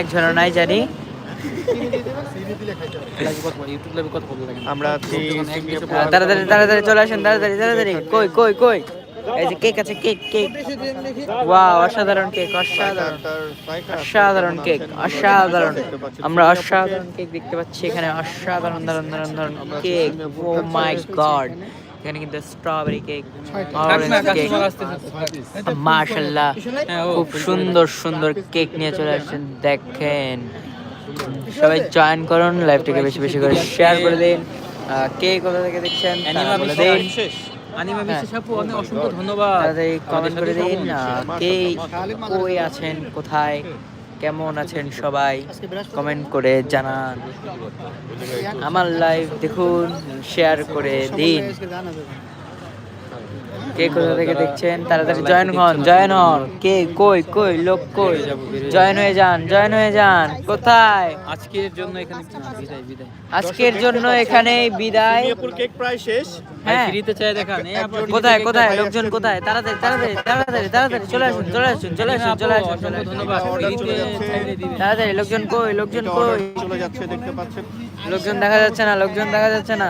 একজনও নাই জানি। আমরা তাড়াতাড়ি তাড়াতাড়ি চলে আসেন তাড়াতাড়ি তাড়াতাড়ি। কই কই কই? এই যে কেক আছে কেক কেক। ওয়াও অসাধারণ কেক অসাধারণ। অসাধারণ কেক অসাধারণ। আমরা অসাধারণ কেক দেখতে পাচ্ছি এখানে অসাধারণ দারুণ দারুণ দারুণ কেক। ও মাই গড এখানে কিন্তু স্ট্রবেরি কেক মাশাল্লাহ খুব সুন্দর সুন্দর। কেক নিয়ে চলে আসছেন দেখেন। সবাই জয়েন করুন লাইভটাকে বেশি বেশি করে শেয়ার করে দিন। আহ, কে কোথা থেকে দেখছেন বলে দিন। অ্যানিমা হ্যাঁ। বিশ্বাস আপু অনেক অসংখ্য ধন্যবাদ। কমেন্ট করে দিন কে কই আছেন কোথায়? কেমন আছেন সবাই? কমেন্ট করে জানান। আমার লাইভ দেখুন শেয়ার করে দিন। কে কোথা থেকে দেখছেন? তাড়াতাড়ি জয়েন হন জয়েন হন। কে কই কই লোক কই? জয়েন হয়ে যান জয়েন হয়ে যান। কোথায়? আজকের জন্য এখানে বিদায় বিদায়। আজকের জন্য এখানেই বিদায়। কেক প্রায় শেষ। হ্যাঁ। ফ্রিতে চাই দেখান। কোথায় কোথায়? লোকজন কোথায়? তাড়াতাড়ি তাড়াতাড়ি তাড়াতাড়ি তাড়াতাড়ি চলে আসুন চলে আসুন চলে আসুন চলে আসুন। ধন্যবাদ। তাড়াতাড়ি লোকজন কই লোকজন কই? চলে যাচ্ছে দেখতে পাচ্ছেন। লোকজন দেখা যাচ্ছে না লোকজন দেখা যাচ্ছে না।